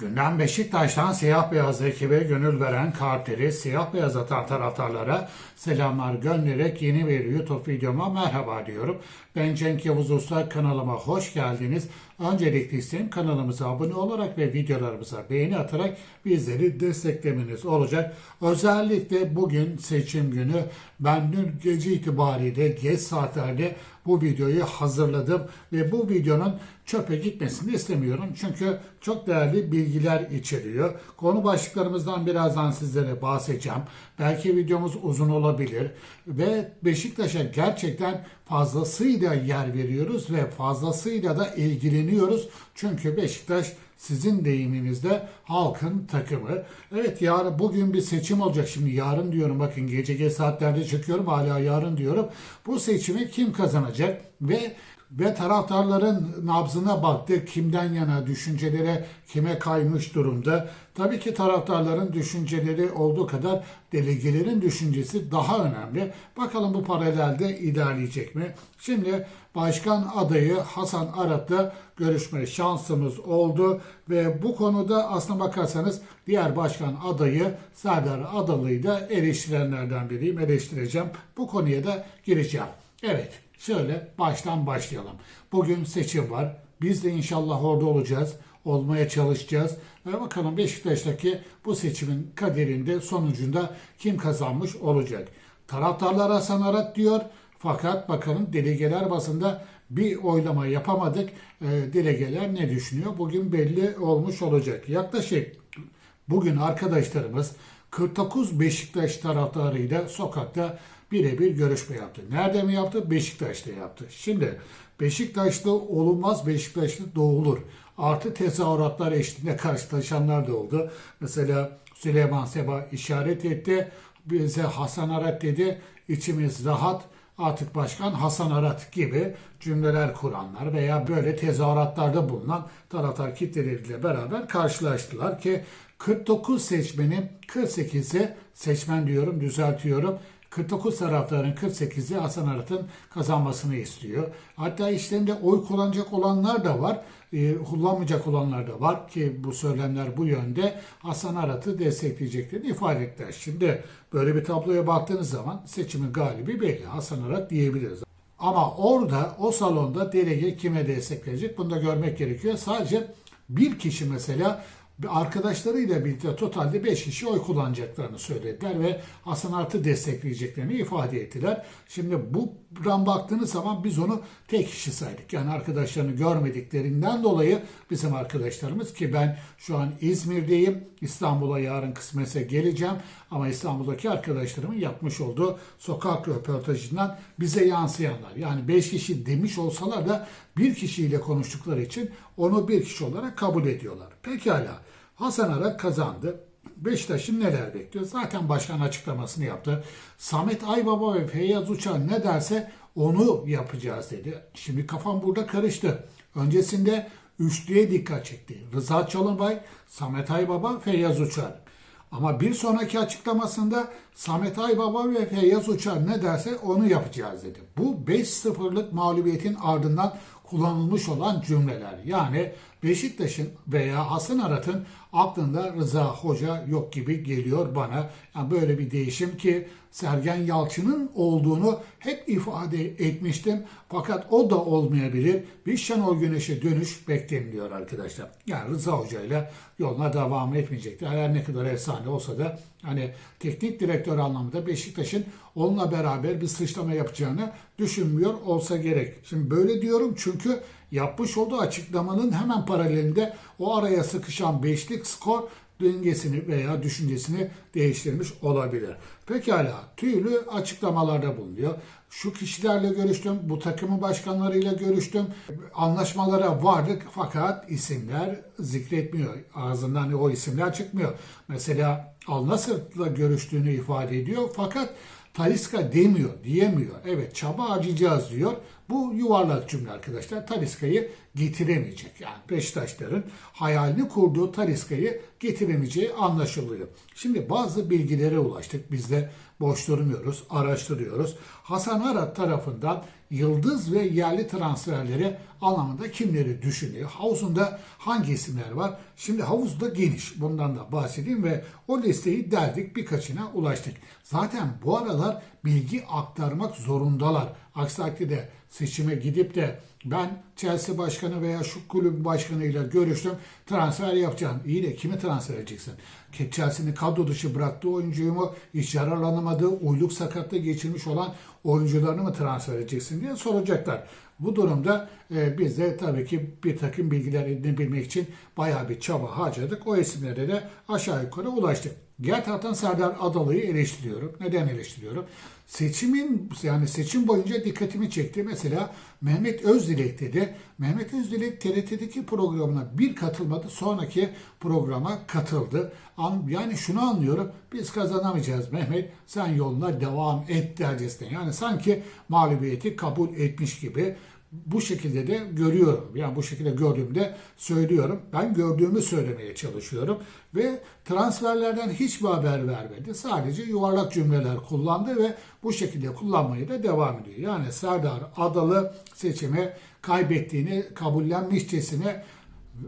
Gündem Beşiktaş'tan siyah beyaz ekibe gönül veren kalpleri siyah beyaz atan taraftarlara selamlar göndererek yeni bir YouTube videoma merhaba diyorum. Ben Cenk Yavuz Usta kanalıma hoş geldiniz. Öncelikle isteğim kanalımıza abone olarak ve videolarımıza beğeni atarak bizleri desteklemeniz olacak. Özellikle bugün seçim günü ben dün gece itibariyle geç saatlerde bu videoyu hazırladım ve bu videonun çöpe gitmesini istemiyorum. Çünkü çok değerli bilgiler içeriyor. Konu başlıklarımızdan birazdan sizlere bahsedeceğim. Belki videomuz uzun olabilir ve Beşiktaş'a gerçekten fazlasıyla yer veriyoruz ve fazlasıyla da ilgileniyoruz. Çünkü Beşiktaş sizin deyiminizde halkın takımı. Evet yarın bugün bir seçim olacak. Şimdi yarın diyorum bakın gece geç saatlerde çıkıyorum hala yarın diyorum. Bu seçimi kim kazanacak ve ve taraftarların nabzına baktık. Kimden yana düşüncelere kime kaymış durumda. Tabii ki taraftarların düşünceleri olduğu kadar delegelerin düşüncesi daha önemli. Bakalım bu paralelde ilerleyecek mi? Şimdi başkan adayı Hasan Arat'la görüşme şansımız oldu ve bu konuda aslına bakarsanız diğer başkan adayı Serdar Adalı'yı da eleştirenlerden biriyim. Eleştireceğim. Bu konuya da gireceğim. Evet. Şöyle baştan başlayalım. Bugün seçim var. Biz de inşallah orada olacağız. Olmaya çalışacağız. Ve bakalım Beşiktaş'taki bu seçimin kaderinde sonucunda kim kazanmış olacak. Taraftarlar Hasan Arat diyor. Fakat bakalım delegeler basında bir oylama yapamadık. E, delegeler ne düşünüyor? Bugün belli olmuş olacak. Yaklaşık bugün arkadaşlarımız 49 Beşiktaş taraftarıyla sokakta birebir görüşme yaptı. Nerede mi yaptı? Beşiktaş'ta yaptı. Şimdi Beşiktaş'ta olunmaz, Beşiktaş'ta doğulur. Artı tezahüratlar eşliğinde karşılaşanlar da oldu. Mesela Süleyman Seba işaret etti. Bize Hasan Arat dedi. İçimiz rahat. Artık başkan Hasan Arat gibi cümleler kuranlar veya böyle tezahüratlarda bulunan taraftar kitleleriyle beraber karşılaştılar ki 49 seçmenin 48'i seçmen diyorum düzeltiyorum 49 taraftarın 48'i Hasan Arat'ın kazanmasını istiyor. Hatta işlerinde oy kullanacak olanlar da var. E, kullanmayacak olanlar da var ki bu söylemler bu yönde Hasan Arat'ı destekleyeceklerini ifade ettiler. Şimdi böyle bir tabloya baktığınız zaman seçimin galibi belli. Hasan Arat diyebiliriz. Ama orada o salonda delege kime destekleyecek bunu da görmek gerekiyor. Sadece bir kişi mesela arkadaşlarıyla birlikte totalde 5 kişi oy kullanacaklarını söylediler ve Hasan Art'ı destekleyeceklerini ifade ettiler. Şimdi buradan baktığınız zaman biz onu tek kişi saydık. Yani arkadaşlarını görmediklerinden dolayı bizim arkadaşlarımız ki ben şu an İzmir'deyim. İstanbul'a yarın kısmetse geleceğim. Ama İstanbul'daki arkadaşlarımın yapmış olduğu sokak röportajından bize yansıyanlar. Yani 5 kişi demiş olsalar da bir kişiyle konuştukları için onu bir kişi olarak kabul ediyorlar. Pekala. Hasan Arat kazandı. Beşiktaş'ın neler bekliyor? Zaten başkan açıklamasını yaptı. Samet Aybaba ve Feyyaz Uçan ne derse onu yapacağız dedi. Şimdi kafam burada karıştı. Öncesinde üçlüye dikkat çekti. Rıza Çalınbay, Samet Aybaba, Feyyaz Uçar. Ama bir sonraki açıklamasında Samet Aybaba ve Feyyaz Uçar ne derse onu yapacağız dedi. Bu 5-0'lık mağlubiyetin ardından kullanılmış olan cümleler. Yani Beşiktaş'ın veya Hasan Arat'ın aklında Rıza Hoca yok gibi geliyor bana. Yani böyle bir değişim ki Sergen Yalçın'ın olduğunu hep ifade etmiştim. Fakat o da olmayabilir. Bir Şenol Güneş'e dönüş bekleniliyor arkadaşlar. Yani Rıza Hoca ile yoluna devam etmeyecektir. Her ne kadar efsane olsa da hani teknik direktör anlamında Beşiktaş'ın onunla beraber bir sıçrama yapacağını düşünmüyor olsa gerek. Şimdi böyle diyorum çünkü yapmış olduğu açıklamanın hemen paralelinde o araya sıkışan beşlik skor dengesini veya düşüncesini değiştirmiş olabilir. Pekala tüylü açıklamalarda bulunuyor. Şu kişilerle görüştüm, bu takımın başkanlarıyla görüştüm. Anlaşmalara vardık fakat isimler zikretmiyor. Ağzından o isimler çıkmıyor. Mesela Al Nasır'la görüştüğünü ifade ediyor fakat Taliska demiyor, diyemiyor. Evet çaba harcayacağız diyor. Bu yuvarlak cümle arkadaşlar. Taliska'yı getiremeyecek. Yani Beşiktaşların hayalini kurduğu Taliska'yı getiremeyeceği anlaşılıyor. Şimdi bazı bilgilere ulaştık. Biz de boş durmuyoruz, araştırıyoruz. Hasan Arat tarafından yıldız ve yerli transferleri anlamında kimleri düşünüyor? Havuzunda hangi isimler var? Şimdi havuzda geniş. Bundan da bahsedeyim ve o listeyi derdik birkaçına ulaştık. Zaten bu aralar bilgi aktarmak zorundalar. Aksi takdirde seçime gidip de ben Chelsea başkanı veya şu kulüp başkanıyla görüştüm. Transfer yapacaksın. İyi de kimi transfer edeceksin? Chelsea'nin kadro dışı bıraktığı oyuncuyu mu hiç yararlanamadığı, uyluk sakatlığı geçirmiş olan oyuncularını mı transfer edeceksin diye soracaklar. Bu durumda e, biz de tabii ki bir takım bilgiler edinebilmek için bayağı bir çaba harcadık. O isimlere de aşağı yukarı ulaştık. Diğer taraftan Serdar Adalı'yı eleştiriyorum. Neden eleştiriyorum? Seçimin yani seçim boyunca dikkatimi çekti. Mesela Mehmet Özdilek dedi. Mehmet Özdilek TRT'deki programına bir katılmadı. Sonraki programa katıldı. An- Yani şunu anlıyorum. Biz kazanamayacağız Mehmet. Sen yoluna devam et dercesine. Yani sanki mağlubiyeti kabul etmiş gibi bu şekilde de görüyorum. Yani bu şekilde gördüğümde söylüyorum. Ben gördüğümü söylemeye çalışıyorum. Ve transferlerden hiçbir haber vermedi. Sadece yuvarlak cümleler kullandı ve bu şekilde kullanmaya da devam ediyor. Yani Serdar Adalı seçimi kaybettiğini kabullenmişçesine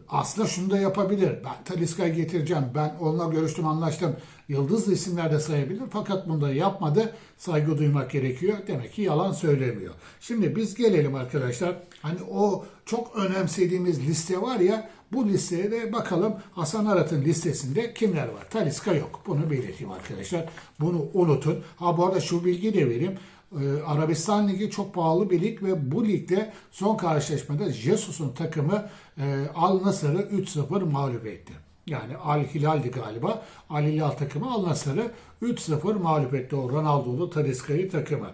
aslında şunu da yapabilir. Ben Taliska'yı getireceğim. Ben onunla görüştüm, anlaştım. Yıldızlı isimler de sayabilir. Fakat bunu da yapmadı. Saygı duymak gerekiyor. Demek ki yalan söylemiyor. Şimdi biz gelelim arkadaşlar. Hani o çok önemsediğimiz liste var ya bu listeye de bakalım Hasan Arat'ın listesinde kimler var? Taliska yok. Bunu belirteyim arkadaşlar. Bunu unutun. Ha bu arada şu bilgi de vereyim. Ee, Arabistan Ligi çok pahalı bir lig ve bu ligde son karşılaşmada Jesus'un takımı e, Al Nasır'ı 3-0 mağlup etti. Yani Al Hilal'di galiba. Al Hilal takımı Al Nasır'ı 3-0 mağlup etti o Ronaldo'lu Taliska'yı takımı.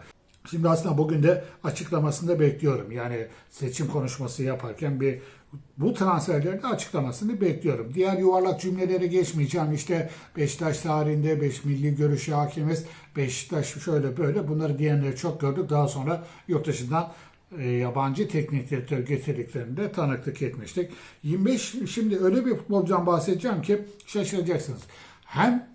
Şimdi aslında bugün de açıklamasını da bekliyorum. Yani seçim konuşması yaparken bir bu transferlerde açıklamasını bekliyorum. Diğer yuvarlak cümlelere geçmeyeceğim. İşte Beşiktaş tarihinde 5 milli görüşe hakimiz. Beşiktaş şöyle böyle bunları diyenleri çok gördük. Daha sonra yurt dışından e, yabancı teknik direktör getirdiklerinde tanıklık etmiştik. 25 şimdi öyle bir futbolcudan bahsedeceğim ki şaşıracaksınız. Hem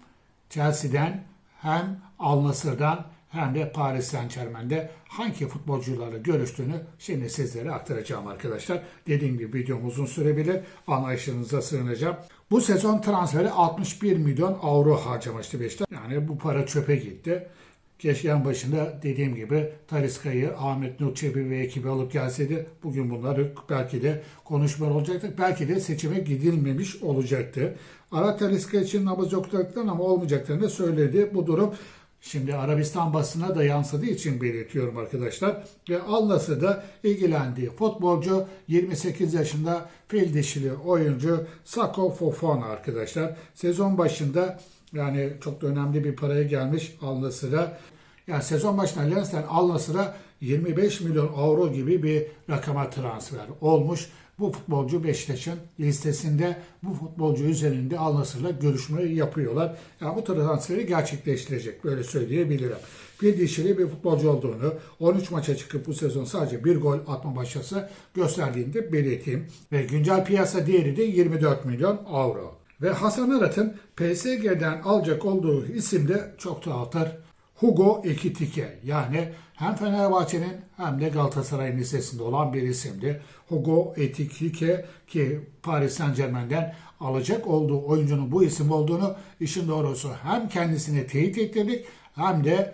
Chelsea'den hem Al Nassr'dan hem de Paris Saint Germain'de hangi futbolcularla görüştüğünü şimdi sizlere aktaracağım arkadaşlar. Dediğim gibi videom uzun sürebilir. Anlayışınıza sığınacağım. Bu sezon transferi 61 milyon avro harcamıştı Beşiktaş. Yani bu para çöpe gitti. Keşke başında dediğim gibi Taliska'yı Ahmet Nur Çebi ve ekibi alıp gelseydi bugün bunları belki de konuşmalar olacaktı. Belki de seçime gidilmemiş olacaktı. Ara Taliska için nabız yoktuklarından ama olmayacaklarını söyledi. Bu durum Şimdi Arabistan basına da yansıdığı için belirtiyorum arkadaşlar. Ve Al da ilgilendiği futbolcu 28 yaşında fil dişili oyuncu Sako Fofana arkadaşlar. Sezon başında yani çok da önemli bir paraya gelmiş Al Nassr'a. Yani sezon başında Lens'ten Al Nassr'a 25 milyon avro gibi bir rakama transfer olmuş. Bu futbolcu Beşiktaş'ın listesinde bu futbolcu üzerinde Al Nassr'la görüşme yapıyorlar. Yani bu transferi gerçekleştirecek böyle söyleyebilirim. Bir dişili bir futbolcu olduğunu, 13 maça çıkıp bu sezon sadece bir gol atma başarısı gösterdiğini de belirteyim. Ve güncel piyasa değeri de 24 milyon avro. Ve Hasan Arat'ın PSG'den alacak olduğu isim de çok tuhaftır. Hugo Ekitike yani hem Fenerbahçe'nin hem de Galatasaray'ın listesinde olan bir isimdi. Hugo Ekitike ki Paris Saint Germain'den alacak olduğu oyuncunun bu isim olduğunu işin doğrusu hem kendisini teyit ettirdik hem de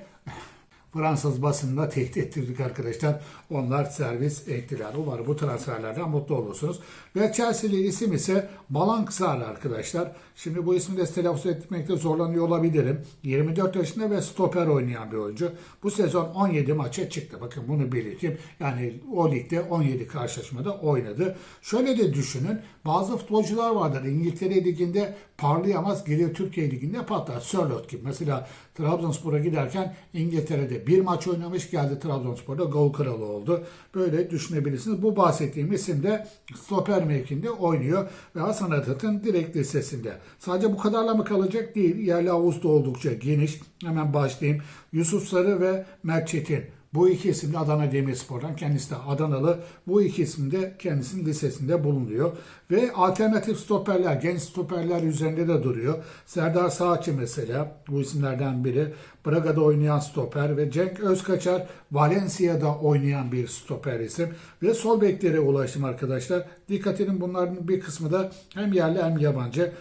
Fransız basınında tehdit ettirdik arkadaşlar. Onlar servis ettiler. Umarım bu transferlerden mutlu olursunuz. Ve Chelsea'li isim ise Balanksar arkadaşlar. Şimdi bu ismi de telaffuz etmekte zorlanıyor olabilirim. 24 yaşında ve stoper oynayan bir oyuncu. Bu sezon 17 maça çıktı. Bakın bunu belirteyim. Yani o ligde 17 karşılaşmada oynadı. Şöyle de düşünün. Bazı futbolcular vardır. İngiltere Ligi'nde parlayamaz. Gelir Türkiye Ligi'nde patlar. Sörloth gibi. Mesela Trabzonspor'a giderken İngiltere'de bir maç oynamış geldi Trabzonspor'da gol kralı oldu. Böyle düşünebilirsiniz. Bu bahsettiğim isim de stoper mevkinde oynuyor ve Hasan Atat'ın direkt listesinde. Sadece bu kadarla mı kalacak değil. Yerli havuz da oldukça geniş. Hemen başlayayım. Yusuf Sarı ve Mert Çetin. Bu iki isim de Adana Demirspor'dan. Kendisi de Adanalı. Bu iki isim de kendisinin listesinde bulunuyor. Ve alternatif stoperler, genç stoperler üzerinde de duruyor. Serdar Saatçı mesela bu isimlerden biri. Braga'da oynayan stoper ve Cenk Özkaçar Valencia'da oynayan bir stoper isim. Ve sol beklere ulaştım arkadaşlar. Dikkat edin bunların bir kısmı da hem yerli hem yabancı.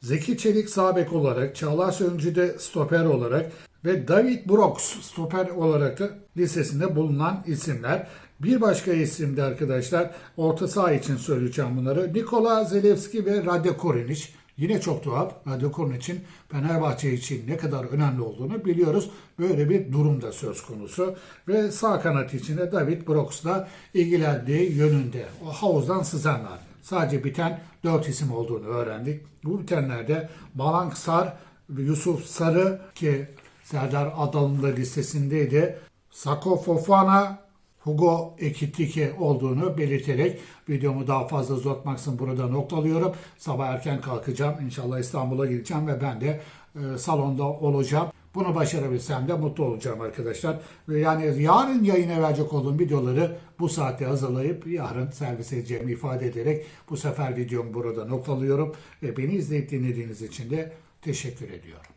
Zeki Çelik sağ bek olarak, Çağlar Söncü de stoper olarak ve David Brooks stoper olarak da listesinde bulunan isimler. Bir başka isim de arkadaşlar orta saha için söyleyeceğim bunları. Nikola Zelevski ve Radyo Korinic. Yine çok tuhaf. Radyo Korinic'in Fenerbahçe için ne kadar önemli olduğunu biliyoruz. Böyle bir durum da söz konusu. Ve sağ kanat için de David Brooks'la ilgilendiği yönünde. O havuzdan sızanlar. Sadece biten 4 isim olduğunu öğrendik. Bu bitenlerde Malank Sar, Yusuf Sarı ki Serdar Adalı'nın da listesindeydi. Sako Fofana, Hugo Ekitike olduğunu belirterek videomu daha fazla uzatmaksın burada noktalıyorum. Sabah erken kalkacağım. İnşallah İstanbul'a gideceğim ve ben de e, salonda olacağım. Bunu başarabilsem de mutlu olacağım arkadaşlar. Yani yarın yayına verecek olduğum videoları bu saatte hazırlayıp yarın servis edeceğimi ifade ederek bu sefer videomu burada noktalıyorum. Ve beni izleyip dinlediğiniz için de teşekkür ediyorum.